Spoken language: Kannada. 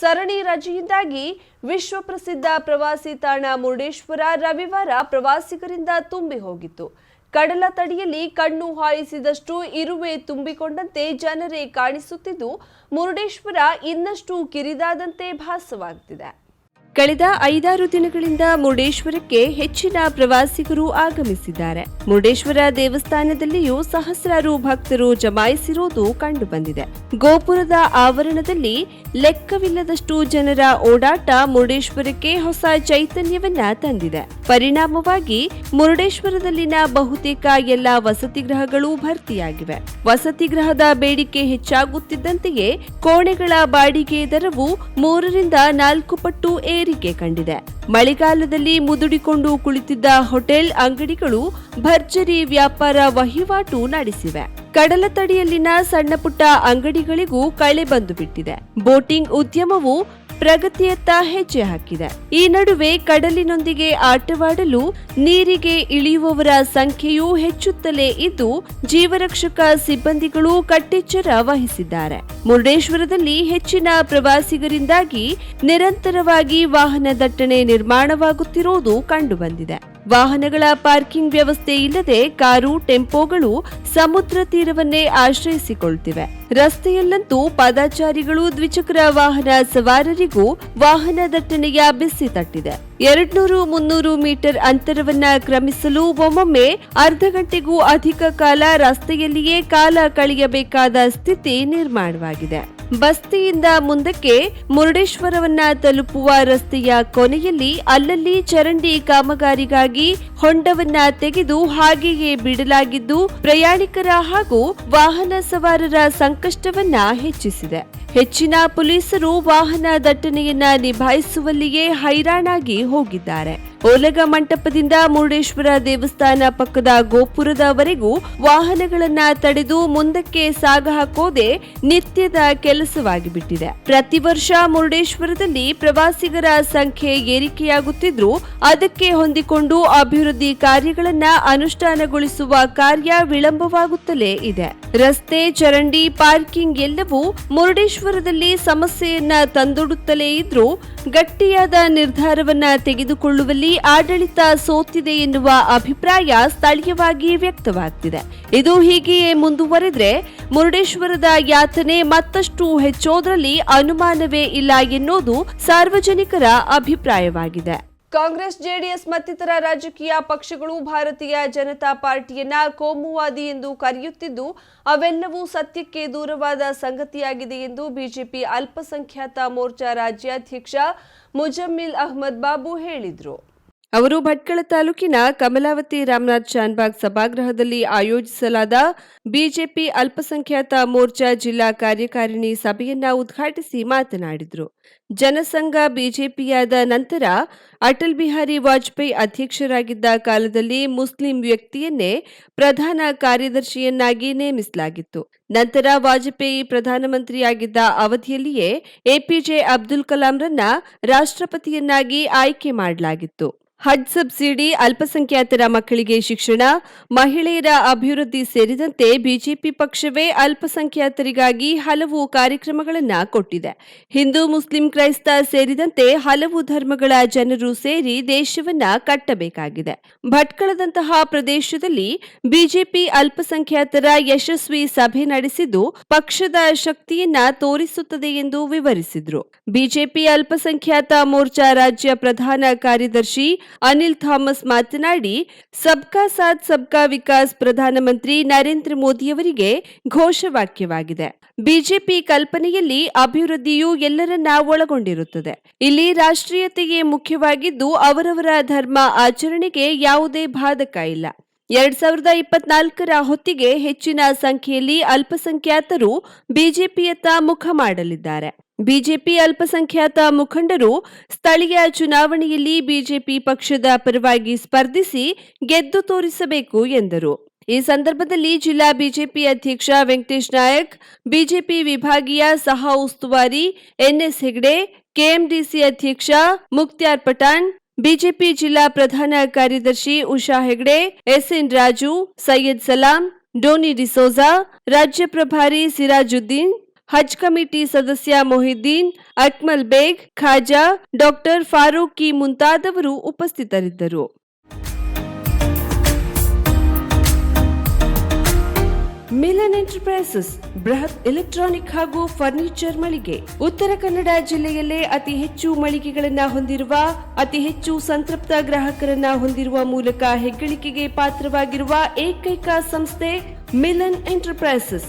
ಸರಣಿ ರಜೆಯಿಂದಾಗಿ ವಿಶ್ವ ಪ್ರಸಿದ್ಧ ಪ್ರವಾಸಿ ತಾಣ ಮುರುಡೇಶ್ವರ ರವಿವಾರ ಪ್ರವಾಸಿಗರಿಂದ ತುಂಬಿ ಹೋಗಿತ್ತು. ಕಡಲ ತಡಿಯಲ್ಲಿ ಕಣ್ಣು ಹಾಯಿಸಿದಷ್ಟು ಇರುವೆ ತುಂಬಿಕೊಂಡಂತೆ ಜನರೇ ಕಾಣಿಸುತ್ತಿದ್ದು, ಮುರುಡೇಶ್ವರ ಇನ್ನಷ್ಟು ಕಿರಿದಾದಂತೆ ಭಾಸವಾಗುತ್ತಿದೆ ಕಳೆದ ಐದಾರು ದಿನಗಳಿಂದ ಮುರುಡೇಶ್ವರಕ್ಕೆ ಹೆಚ್ಚಿನ ಪ್ರವಾಸಿಗರು ಆಗಮಿಸಿದ್ದಾರೆ. ಮುರುಡೇಶ್ವರ ದೇವಸ್ಥಾನದಲ್ಲಿಯೂ ಸಹಸ್ರಾರು ಭಕ್ತರು ಜಮಾಯಿಸಿರುವುದು ಕಂಡುಬಂದಿದೆ. ಗೋಪುರದ ಆವರಣದಲ್ಲಿ ಲೆಕ್ಕವಿಲ್ಲದಷ್ಟು ಜನರ ಓಡಾಟ ಮುರುಡೇಶ್ವರಕ್ಕೆ ಹೊಸ ಚೈತನ್ಯವನ್ನ ತಂದಿದೆ. ಪರಿಣಾಮವಾಗಿ ಮುರುಡೇಶ್ವರದಲ್ಲಿನ ಬಹುತೇಕ ಎಲ್ಲ ವಸತಿ ಗೃಹಗಳು ಭರ್ತಿಯಾಗಿವೆ. ವಸತಿ ಗೃಹದ ಬೇಡಿಕೆ ಹೆಚ್ಚಾಗುತ್ತಿದ್ದಂತೆಯೇ ಕೋಣೆಗಳ ಬಾಡಿಗೆ ದರವು ಮೂರರಿಂದ ನಾಲ್ಕು ಪಟ್ಟು ಏರಿಕೆ ಕಂಡಿದೆ. ಮಳೆಗಾಲದಲ್ಲಿ ಮುದುಡಿಕೊಂಡು ಕುಳಿತಿದ್ದ ಹೋಟೆಲ್ ಅಂಗಡಿಗಳು ಭರ್ಜರಿ ವ್ಯಾಪಾರ ವಹಿವಾಟು ನಡೆಸಿವೆ. ಕಡಲ ತಡಿಯಲ್ಲಿನ ಸಣ್ಣ ಪುಟ್ಟ ಅಂಗಡಿಗಳಿಗೂ ಕಳೆ ಬಂದು ಬಿಟ್ಟಿದೆ. ಬೋಟಿಂಗ್ ಉದ್ಯಮವು ಪ್ರಗತಿಯತ್ತ ಹೆಜ್ಜೆ ಹಾಕಿದೆ. ಈ ನಡುವೆ ಕಡಲಿನೊಂದಿಗೆ ಆಟವಾಡಲು ನೀರಿಗೆ ಇಳಿಯುವವರ ಸಂಖ್ಯೆಯೂ ಹೆಚ್ಚುತ್ತಲೇ ಇದ್ದು, ಜೀವರಕ್ಷಕ ಸಿಬ್ಬಂದಿಗಳು ಕಟ್ಟೆಚ್ಚರ ವಹಿಸಿದ್ದಾರೆ. ಮುರುಡೇಶ್ವರದಲ್ಲಿ ಹೆಚ್ಚಿನ ಪ್ರವಾಸಿಗರಿಂದಾಗಿ ನಿರಂತರವಾಗಿ ವಾಹನ ದಟ್ಟಣೆ ನಿರ್ಮಾಣವಾಗುತ್ತಿರುವುದು ಕಂಡುಬಂದಿದೆ. ವಾಹನಗಳ ಪಾರ್ಕಿಂಗ್ ವ್ಯವಸ್ಥೆ ಇಲ್ಲದೆ ಕಾರು, ಟೆಂಪೋಗಳು ಸಮುದ್ರ ತೀರವನ್ನೇ ಆಶ್ರಯಿಸಿಕೊಳ್ತಿವೆ. ರಸ್ತೆಯಲ್ಲಂತೂ ಪಾದಾಚಾರಿಗಳು ದ್ವಿಚಕ್ರ ವಾಹನ ಸವಾರರಿಗೂ ವಾಹನ ದಟ್ಟಣೆಯ ಬಿಸಿ ತಟ್ಟಿದೆ. ಎರಡ್ನೂರು ಮುನ್ನೂರು ಮೀಟರ್ ಅಂತರವನ್ನ ಕ್ರಮಿಸಲು ಒಮ್ಮೊಮ್ಮೆ ಅರ್ಧ ಗಂಟೆಗೂ ಅಧಿಕ ಕಾಲ ರಸ್ತೆಯಲ್ಲಿಯೇ ಕಾಲ ಕಳೆಯಬೇಕಾದ ಸ್ಥಿತಿ ನಿರ್ಮಾಣವಾಗಿದೆ. ಬಸ್ತಿಯಿಂದ ಮುಂದಕ್ಕೆ ಮುರುಡೇಶ್ವರವನ್ನ ತಲುಪುವ ರಸ್ತೆಯ ಕೊನೆಯಲ್ಲಿ ಅಲ್ಲಲ್ಲಿ ಚರಂಡಿ ಕಾಮಗಾರಿಗಾಗಿ ಹೊಂಡವನ್ನ ತೆಗೆದು ಹಾಗೆಯೇ ಬಿಡಲಾಗಿದ್ದು ಪ್ರಯಾಣಿಕರ ಹಾಗೂ ವಾಹನ ಸವಾರರ ಸಂಕಷ್ಟವನ್ನ ಹೆಚ್ಚಿಸಿದೆ. ಹೆಚ್ಚಿನ ಪೊಲೀಸರು ವಾಹನ ದಟ್ಟಣೆಯನ್ನ ನಿಭಾಯಿಸುವಲ್ಲಿಯೇ ಹೈರಾಣಾಗಿ ಹೋಗಿದ್ದಾರೆ. ಓಲಗ ಮಂಟಪದಿಂದ ಮುರುಡೇಶ್ವರ ದೇವಸ್ಥಾನ ಪಕ್ಕದ ಗೋಪುರದವರೆಗೂ ವಾಹನಗಳನ್ನ ತಡೆದು ಮುಂದಕ್ಕೆ ಸಾಗ ಹಾಕೋದೆ ನಿತ್ಯದ ಕೆಲಸವಾಗಿ ಬಿಟ್ಟಿದೆ ಪ್ರತಿ ವರ್ಷ ಮುರುಡೇಶ್ವರದಲ್ಲಿ ಪ್ರವಾಸಿಗರ ಸಂಖ್ಯೆ ಏರಿಕೆಯಾಗುತ್ತಿದ್ರೂ ಅದಕ್ಕೆ ಹೊಂದಿಕೊಂಡು ಅಭಿವೃದ್ಧಿ ಕಾರ್ಯಗಳನ್ನ ಅನುಷ್ಠಾನಗೊಳಿಸುವ ಕಾರ್ಯ ವಿಳಂಬವಾಗುತ್ತಲೇ ಇದೆ. ರಸ್ತೆ, ಚರಂಡಿ, ಪಾರ್ಕಿಂಗ್ ಎಲ್ಲವೂ ಮುರುಡೇಶ್ವರದಲ್ಲಿ ಸಮಸ್ಯೆಯನ್ನ ತಂದೊಡುತ್ತಲೇ ಇದ್ರೂ ಗಟ್ಟಿಯಾದ ನಿರ್ಧಾರವನ್ನ ತೆಗೆದುಕೊಳ್ಳುವಲ್ಲಿ ಆಡಳಿತ ಸೋತಿದೆ ಎನ್ನುವ ಅಭಿಪ್ರಾಯ ಸ್ಥಳೀಯವಾಗಿ ವ್ಯಕ್ತವಾಗ್ತಿದೆ. ಇದು ಹೀಗೆಯೇ ಮುಂದುವರೆದ್ರೆ ಮುರುಡೇಶ್ವರದ ಯಾತನೆ ಮತ್ತಷ್ಟು ಹೆಚ್ಚೋದ್ರಲ್ಲಿ ಅನುಮಾನವೇ ಇಲ್ಲ ಎನ್ನುವುದು ಸಾರ್ವಜನಿಕರ ಅಭಿಪ್ರಾಯವಾಗಿದೆ. ಕಾಂಗ್ರೆಸ್, ಜೆಡಿಎಸ್ ಮತ್ತಿತರ ರಾಜಕೀಯ ಪಕ್ಷಗಳು ಭಾರತೀಯ ಜನತಾ ಪಾರ್ಟಿಯನ್ನ ಕೋಮುವಾದಿ ಎಂದು ಕರೆಯುತ್ತಿದ್ದು, ಅವೆಲ್ಲವೂ ಸತ್ಯಕ್ಕೆ ದೂರವಾದ ಸಂಗತಿಯಾಗಿದೆ ಎಂದು ಬಿಜೆಪಿ ಅಲ್ಪಸಂಖ್ಯಾತ ಮೋರ್ಚಾ ರಾಜ್ಯಾಧ್ಯಕ್ಷ ಮುಜಮ್ಮಿಲ್ ಅಹ್ಮದ್ ಬಾಬು ಹೇಳಿದರು. ಅವರು ಭಟ್ಕಳ ತಾಲೂಕಿನ ಕಮಲಾವತಿ ರಾಮನಾಥ್ ಶಾನ್ಬಾಗ್ ಸಭಾಗೃಹದಲ್ಲಿ ಆಯೋಜಿಸಲಾದ ಬಿಜೆಪಿ ಅಲ್ಪಸಂಖ್ಯಾತ ಮೋರ್ಚಾ ಜಿಲ್ಲಾ ಕಾರ್ಯಕಾರಿಣಿ ಸಭೆಯನ್ನ ಉದ್ಘಾಟಿಸಿ ಮಾತನಾಡಿದರು. ಜನಸಂಘ ಬಿಜೆಪಿಯಾದ ನಂತರ ಅಟಲ್ ಬಿಹಾರಿ ವಾಜಪೇಯಿ ಅಧ್ಯಕ್ಷರಾಗಿದ್ದ ಕಾಲದಲ್ಲಿ ಮುಸ್ಲಿಂ ವ್ಯಕ್ತಿಯನ್ನೇ ಪ್ರಧಾನ ಕಾರ್ಯದರ್ಶಿಯನ್ನಾಗಿ ನೇಮಿಸಲಾಗಿತ್ತು. ನಂತರ ವಾಜಪೇಯಿ ಪ್ರಧಾನಮಂತ್ರಿಯಾಗಿದ್ದ ಅವಧಿಯಲ್ಲಿಯೇ ಎಪಿಜೆ ಅಬ್ದುಲ್ ಕಲಾಂರನ್ನ ರಾಷ್ಟ್ರಪತಿಯನ್ನಾಗಿ ಆಯ್ಕೆ ಮಾಡಲಾಗಿತ್ತು. ಹಜ್ ಸಬ್ಸಿಡಿ ಅಲ್ಪಸಂಖ್ಯಾತರ ಮಕ್ಕಳಿಗೆ ಶಿಕ್ಷಣ, ಮಹಿಳೆಯರ ಅಭಿವೃದ್ಧಿ ಸೇರಿದಂತೆ ಬಿಜೆಪಿ ಪಕ್ಷವೇ ಅಲ್ಪಸಂಖ್ಯಾತರಿಗಾಗಿ ಹಲವು ಕಾರ್ಯಕ್ರಮಗಳನ್ನು ಕೊಟ್ಟಿದೆ. ಹಿಂದೂ, ಮುಸ್ಲಿಂ, ಕ್ರೈಸ್ತ ಸೇರಿದಂತೆ ಹಲವು ಧರ್ಮಗಳ ಜನರು ಸೇರಿ ದೇಶವನ್ನ ಕಟ್ಟಬೇಕಾಗಿದೆ. ಭಟ್ಕಳದಂತಹ ಪ್ರದೇಶದಲ್ಲಿ ಬಿಜೆಪಿ ಅಲ್ಪಸಂಖ್ಯಾತರ ಯಶಸ್ವಿ ಸಭೆ ನಡೆಸಿದ್ದು ಪಕ್ಷದ ಶಕ್ತಿಯನ್ನ ತೋರಿಸುತ್ತದೆ ಎಂದು ವಿವರಿಸಿದರು. ಬಿಜೆಪಿ ಅಲ್ಪಸಂಖ್ಯಾತ ಮೋರ್ಚಾ ರಾಜ್ಯ ಪ್ರಧಾನ ಕಾರ್ಯದರ್ಶಿ ಅನಿಲ್ ಥಾಮಸ್ ಮಾತನಾಡಿ, ಸಬ್ಕಾ ಸಾಥ್, ಸಬ್ಕಾ ವಿಕಾಸ್ ಪ್ರಧಾನಮಂತ್ರಿ ನರೇಂದ್ರ ಮೋದಿಯವರಿಗೆ ಘೋಷವಾಕ್ಯವಾಗಿದೆ ಬಿಜೆಪಿ ಕಲ್ಪನೆಯಲ್ಲಿ ಅಭಿವೃದ್ಧಿಯು ಎಲ್ಲರನ್ನ ಒಳಗೊಂಡಿರುತ್ತದೆ. ಇಲ್ಲಿ ರಾಷ್ಟ್ರೀಯತೆಗೆ ಮುಖ್ಯವಾಗಿದ್ದು ಅವರವರ ಧರ್ಮ ಆಚರಣೆಗೆ ಯಾವುದೇ ಬಾಧಕ ಇಲ್ಲ. ಎರಡ್ ಸಾವಿರದ ಇಪ್ಪತ್ನಾಲ್ಕರ ಹೊತ್ತಿಗೆ ಹೆಚ್ಚಿನ ಸಂಖ್ಯೆಯಲ್ಲಿ ಅಲ್ಪಸಂಖ್ಯಾತರು ಬಿಜೆಪಿಯತ್ತ ಮುಖ ಮಾಡಲಿದ್ದಾರೆ. ಬಿಜೆಪಿ ಅಲ್ಪಸಂಖ್ಯಾತ ಮುಖಂಡರು ಸ್ಥಳೀಯ ಚುನಾವಣೆಯಲ್ಲಿ ಬಿಜೆಪಿ ಪಕ್ಷದ ಪರವಾಗಿ ಸ್ಪರ್ಧಿಸಿ ಗೆದ್ದು ತೋರಿಸಬೇಕು ಎಂದರು. ಈ ಸಂದರ್ಭದಲ್ಲಿ ಜಿಲ್ಲಾ ಬಿಜೆಪಿ ಅಧ್ಯಕ್ಷ ವೆಂಕಟೇಶ್ ನಾಯಕ್, ಬಿಜೆಪಿ ವಿಭಾಗೀಯ ಸಹ ಉಸ್ತುವಾರಿ ಎನ್ಎಸ್ ಹೆಗ್ಡೆ, ಕೆಎಂಡಿಸಿ ಅಧ್ಯಕ್ಷ ಮುಕ್ತ್ಯಾರ್ ಪಠಾಣ್, ಬಿಜೆಪಿ ಜಿಲ್ಲಾ ಪ್ರಧಾನ ಕಾರ್ಯದರ್ಶಿ ಉಷಾ ಹೆಗ್ಡೆ, ಎಸ್ಎನ್ ರಾಜು, ಸೈಯದ್ ಸಲಾಂ, ಡೋನಿ ಡಿಸೋಜಾ, ರಾಜ್ಯ ಪ್ರಭಾರಿ ಸಿರಾಜುದ್ದೀನ್ ಹಜ್ ಕಮಿಟಿ ಸದಸ್ಯ ಮೊಹಿದ್ದೀನ್, ಅಕ್ಮಲ್ ಬೇಗ್, ಖಾಜಾ, ಡಾಕ್ಟರ್ ಫಾರೂಕಿ ಮುಂತಾದವರು ಉಪಸ್ಥಿತರಿದ್ದರು. ಮಿಲನ್ ಎಂಟರ್ಪ್ರೈಸಸ್, ಬೃಹತ್ ಎಲೆಕ್ಟ್ರಾನಿಕ್ ಹಾಗೂ ಫರ್ನಿಚರ್ ಮಳಿಗೆ. ಉತ್ತರ ಕನ್ನಡ ಜಿಲ್ಲೆಯಲ್ಲೇ ಅತಿ ಹೆಚ್ಚು ಮಳಿಗೆಗಳನ್ನು ಹೊಂದಿರುವ, ಅತಿ ಹೆಚ್ಚು ಸಂತೃಪ್ತ ಗ್ರಾಹಕರನ್ನ ಹೊಂದಿರುವ ಮೂಲಕ ಹೆಗ್ಗಳಿಕೆಗೆ ಪಾತ್ರವಾಗಿರುವ ಏಕೈಕ ಸಂಸ್ಥೆ ಮಿಲನ್ ಎಂಟರ್ಪ್ರೈಸಸ್.